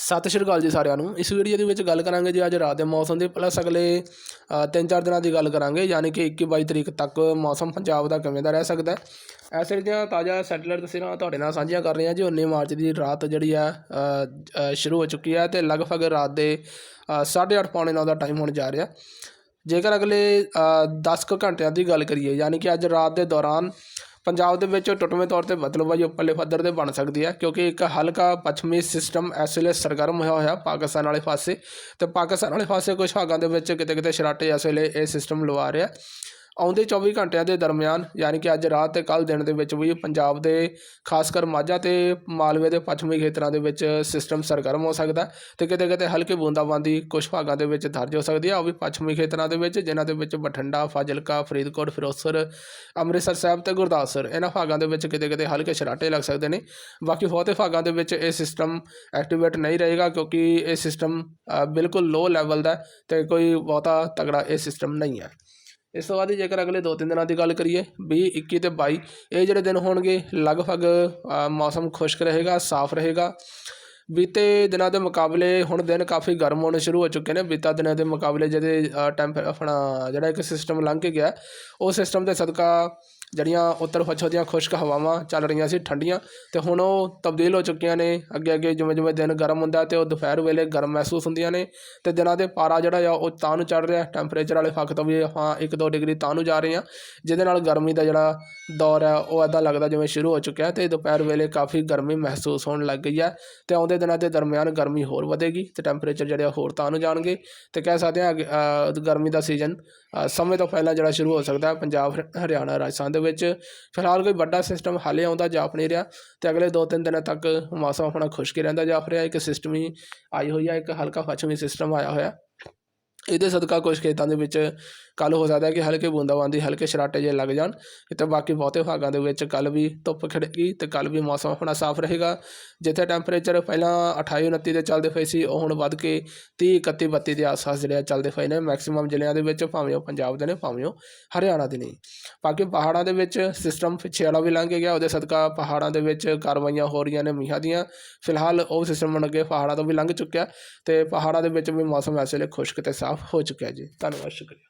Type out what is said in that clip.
ਸਤਿ ਸ਼੍ਰੀ ਅਕਾਲ ਜੀ ਸਾਰਿਆਂ ਨੂੰ। ਇਸ ਵੀਡੀਓ ਦੇ ਵਿੱਚ ਗੱਲ ਕਰਾਂਗੇ ਜੀ ਅੱਜ ਰਾਤ ਦੇ ਮੌਸਮ ਦੀ ਪਲੱਸ ਅਗਲੇ ਅ, ਤਿੰਨ ਚਾਰ ਦਿਨਾਂ ਦੀ ਗੱਲ ਕਰਾਂਗੇ ਯਾਨੀ ਕਿ 21 22 ਤਰੀਕ ਤੱਕ ਮੌਸਮ ਪੰਜਾਬ ਦਾ ਕਿਵੇਂ ਦਾ ਰਹਿ ਸਕਦਾ ਹੈ। ਐਸੇ ਦੀਆਂ ਤਾਜ਼ਾ ਸੈਟਲਾਈਟ ਤਸਵੀਰਾਂ ਤੁਹਾਡੇ ਨਾਲ ਸਾਂਝੀਆਂ ਕਰ ਰਹੇ ਹਾਂ ਜੀ। 19 ਮਾਰਚ ਦੀ ਰਾਤ ਜਿਹੜੀ ਹੈ ਸ਼ੁਰੂ ਹੋ ਚੁੱਕੀ ਹੈ ਤੇ ਲਗਭਗ ਰਾਤ ਦੇ 8:30 ਪੌਣੇ 9 ਦਾ ਟਾਈਮ ਹੋਣ ਜਾ ਰਿਹਾ। ਜੇਕਰ ਅਗਲੇ 10 ਕੁ ਘੰਟਿਆਂ ਦੀ ਗੱਲ ਕਰੀਏ ਯਾਨੀ ਕਿ ਅੱਜ ਰਾਤ ਦੇ ਦੌਰਾਨ ਪੰਜਾਬ ਦੇ ਵਿੱਚ ਟੁੱਟਵੇਂ ਤੌਰ ਤੇ ਬਦਲਵਾਈ ਉੱਪਰਲੇ ਪੱਧਰ ਤੇ ਬਣ ਸਕਦੀ ਹੈ ਕਿਉਂਕਿ ਇੱਕ ਹਲਕਾ ਪੱਛਮੀ ਸਿਸਟਮ ਇਸ ਵੇਲੇ ਸਰਗਰਮ ਹੋਇਆ ਹੋਇਆ ਪਾਕਿਸਤਾਨ ਵਾਲੇ ਪਾਸੇ ਤੇ ਪਾਕਿਸਤਾਨ ਵਾਲੇ ਪਾਸੇ ਕੁਝ ਭਾਗਾਂ ਦੇ ਵਿੱਚ ਕਿਤੇ ਕਿਤੇ ਸ਼ਰਾਟੇ ਇਸ ਵੇਲੇ ਇਹ ਸਿਸਟਮ ਲਵਾ ਰਿਹਾ। ਆਉਂਦੇ 24 ਘੰਟਿਆਂ ਦੇ ਦਰਮਿਆਨ, ਯਾਨੀ ਕਿ ਅੱਜ ਰਾਤ ਤੇ ਕੱਲ ਦਿਨ ਦੇ ਵਿੱਚ ਵੀ ਪੰਜਾਬ ਦੇ ਖਾਸ ਕਰ ਮਾਝਾ ਤੇ ਮਾਲਵੇ ਦੇ ਪੱਛਮੀ ਖੇਤਰਾਂ ਦੇ ਵਿੱਚ ਸਿਸਟਮ ਸਰਗਰਮ ਹੋ ਸਕਦਾ ਹੈ ਤੇ ਕਿਤੇ ਕਿਤੇ ਹਲਕੀ ਬੂੰਦਾਬਾਂਦੀ ਕੁਝ ਭਾਗਾਂ ਦੇ ਵਿੱਚ ਦਰਜ ਹੋ ਸਕਦੀ ਹੈ। ਉਹ ਵੀ ਪੱਛਮੀ ਖੇਤਰਾਂ ਦੇ ਵਿੱਚ, ਜਿਨ੍ਹਾਂ ਦੇ ਵਿੱਚ ਬਠਿੰਡਾ, ਫਾਜ਼ਿਲਕਾ, ਫਰੀਦਕੋਟ, ਫਿਰੋਜ਼ਪੁਰ, ਅੰਮ੍ਰਿਤਸਰ ਸਾਹਿਬ ਤੇ ਗੁਰਦਾਸਪੁਰ ਇਹਨਾਂ ਭਾਗਾਂ ਦੇ ਵਿੱਚ ਕਿਤੇ ਕਿਤੇ ਹਲਕੇ ਛਰਾਟੇ ਲੱਗ ਸਕਦੇ ਨੇ। ਬਾਕੀ ਬਹੁਤੇ ਭਾਗਾਂ ਦੇ ਵਿੱਚ ਇਹ ਸਿਸਟਮ ਐਕਟੀਵੇਟ ਨਹੀਂ ਰਹੇਗਾ ਕਿਉਂਕਿ ਇਹ ਸਿਸਟਮ ਬਿਲਕੁਲ ਲੋ ਲੈਵਲ ਦਾ ਹੈ ਤੇ ਕੋਈ ਬਹੁਤਾ ਤਗੜਾ ਇਹ ਸਿਸਟਮ ਨਹੀਂ ਹੈ। ਇਸ ਤੋਂ ਬਾਅਦ ਜੇਕਰ ਅਗਲੇ ਦੋ ਤਿੰਨ ਦਿਨਾਂ ਦੀ ਗੱਲ ਕਰੀਏ 20 21 ਤੇ 22 ਇਹ ਜਿਹੜੇ ਦਿਨ ਹੋਣਗੇ, ਲਗਭਗ ਮੌਸਮ ਖੁਸ਼ਕ ਰਹੇਗਾ, ਸਾਫ਼ ਰਹੇਗਾ। ਬੀਤੇ ਦਿਨਾਂ ਦੇ ਮੁਕਾਬਲੇ ਹੁਣ ਦਿਨ ਕਾਫੀ ਗਰਮ ਹੋਣੇ ਸ਼ੁਰੂ ਹੋ ਚੁੱਕੇ ਨੇ। ਬੀਤਾ ਦਿਨਾਂ ਦੇ ਮੁਕਾਬਲੇ ਜਿਹਦੇ ਟੈਂਪ ਆਪਣਾ ਜਿਹੜਾ ਇੱਕ ਸਿਸਟਮ ਲੰਘ ਕੇ ਗਿਆ, ਉਹ ਸਿਸਟਮ ਦੇ ਸਦਕਾ ਜਿਹੜੀਆਂ ਉੱਤਰ ਪੱਛਮ ਦੀਆਂ ਖੁਸ਼ਕ ਹਵਾਵਾਂ ਚੱਲ ਰਹੀਆਂ ਸੀ ਠੰਡੀਆਂ ਤੇ ਹੁਣ ਉਹ ਤਬਦੀਲ ਹੋ ਚੁੱਕੀਆਂ ਨੇ। ਅੱਗੇ ਅੱਗੇ ਜਿਵੇਂ ਜਿਵੇਂ ਦਿਨ ਗਰਮ ਹੁੰਦਾ ਤੇ ਉਹ ਦੁਪਹਿਰ ਵੇਲੇ ਗਰਮ ਮਹਿਸੂਸ ਹੁੰਦੀਆਂ ਨੇ। ਤੇ ਦਿਨਾਂ ਦੇ ਪਾਰਾ ਜਿਹੜਾ ਆ ਉਹ ਤਾਂ ਨੂੰ ਚੜ ਰਿਹਾ। ਟੈਂਪਰੇਚਰ ਵਾਲੇ ਫੱਕ ਤੋਂ ਵੀ ਹਾਂ 1-2 ਡਿਗਰੀ ਤਾਂ ਨੂੰ ਜਾ ਰਹੇ ਆ ਜਿਹਦੇ ਨਾਲ ਗਰਮੀ ਦਾ ਜਿਹੜਾ ਦੌਰ ਹੈ ਉਹ ਐਦਾਂ ਲੱਗਦਾ ਜਿਵੇਂ ਸ਼ੁਰੂ ਹੋ ਚੁੱਕਿਆ ਤੇ ਦੁਪਹਿਰ ਵੇਲੇ ਕਾਫੀ ਗਰਮੀ ਮਹਿਸੂਸ ਹੋਣ ਲੱਗ ਗਈ ਹੈ ਤੇ ਆਉਂਦੇ ਦਿਨਾਂ ਦੇ ਦਰਮਿਆਨ ਗਰਮੀ ਹੋਰ ਵਧੇਗੀ ਤੇ ਟੈਂਪਰੇਚਰ ਜਿਹੜੇ ਆ ਹੋਰ ਤਾਂ ਨੂੰ ਜਾਣਗੇ। ਤੇ ਕਹਿ ਸਕਦੇ ਹਾਂ ਅੱਗੇ, ਗਰਮੀ ਦਾ ਸੀਜ਼ਨ ਸਮੇਂ ਤੋਂ ਪਹਿਲਾਂ ਜਿਹੜਾ ਸ਼ੁਰੂ ਹੋ ਸਕਦਾ ਹੈ ਪੰਜਾਬ ਹਰ- ਹਰਿਆਣਾ ਰਾਜਸਥਾਨ ਦੇ ਵਿੱਚ ਫਿਲਹਾਲ ਕੋਈ ਵੱਡਾ ਸਿਸਟਮ ਹਾਲੇ ਆਉਂਦਾ ਜਾਪ ਨਹੀਂ ਰਿਹਾ ਤੇ ਅਗਲੇ 2-3 ਦਿਨਾਂ ਤੱਕ ਮੌਸਮ ਆਪਣਾ ਖੁਸ਼ਕ ਹੀ ਰਹਿੰਦਾ ਜਾਪ ਰਿਹਾ। ਇੱਕ ਸਿਸਟਮ ਹੀ ਆਈ ਹੋਈ ਹੈ ਇੱਕ ਹਲਕਾ ਪੱਛਮੀ ਸਿਸਟਮ ਆਇਆ ਹੋਇਆ। ਇਹਦੇ ਸਦਕਾ ਕੁਝ ਖੇਤਾਂ ਦੇ ਵਿੱਚ ਕੱਲ ਹੋ ਸਕਦਾ ਕਿ ਹਲਕੇ ਬੂੰਦਾਬਾਂਦੀ, ਹਲਕੇ ਛਰਾਟੇ ਜੇ ਲੱਗ ਜਾਣ ਤੇ ਬਾਕੀ ਬਹੁਤੇ ਭਾਗਾਂ ਦੇ ਵਿੱਚ ਕੱਲ ਵੀ ਧੁੱਪ ਖਿੜੇਗੀ ਤੇ ਕੱਲ ਵੀ ਮੌਸਮ ਆਪਣਾ ਸਾਫ਼ ਰਹੇਗਾ। ਜਿੱਥੇ ਟੈਂਪਰੇਚਰ ਪਹਿਲਾਂ 28 29 ਦੇ ਚੱਲਦੇ ਪਏ ਸੀ, ਉਹ ਹੁਣ ਵੱਧ ਕੇ 30 31 32 ਦੇ ਆਸ-ਪਾਸ ਜਿਹੜੇ ਆ ਚੱਲਦੇ ਪਏ ਨੇ। ਮੈਕਸਿਮਮ ਜ਼ਿਲ੍ਹਿਆਂ ਦੇ ਵਿੱਚ ਭਾਵੇਂ ਉਹ ਪੰਜਾਬ ਦੇ ਨੇ, ਭਾਵੇਂ ਉਹ ਹਰਿਆਣਾ ਦੇ ਨੇ। ਬਾਕੀ ਪਹਾੜਾਂ ਦੇ ਵਿੱਚ ਸਿਸਟਮ ਪਿੱਛੇ ਵਾਲਾ ਵੀ ਲੰਘ ਗਿਆ, ਉਹਦੇ ਸਦਕਾ ਪਹਾੜਾਂ ਦੇ ਵਿੱਚ ਕਾਰਵਾਈਆਂ ਹੋ ਰਹੀਆਂ ਨੇ ਮੀਂਹਾਂ ਦੀਆਂ। ਫਿਲਹਾਲ ਉਹ ਸਿਸਟਮ ਬਣ ਕੇ ਪਹਾੜਾਂ ਤੋਂ ਵੀ ਲੰਘ ਚੁੱਕਿਆ ਤੇ ਪਹਾੜਾਂ ਦੇ ਵਿੱਚ ਵੀ ਮੌਸਮ ਇਸ ਵੇਲੇ ਖੁਸ਼ਕ ਤੇ ਸਾਫ਼ ਹੋ ਚੁੱਕਿਆ ਜੀ। ਧੰਨਵਾਦ ਸ਼ੁਕਰੀਆ।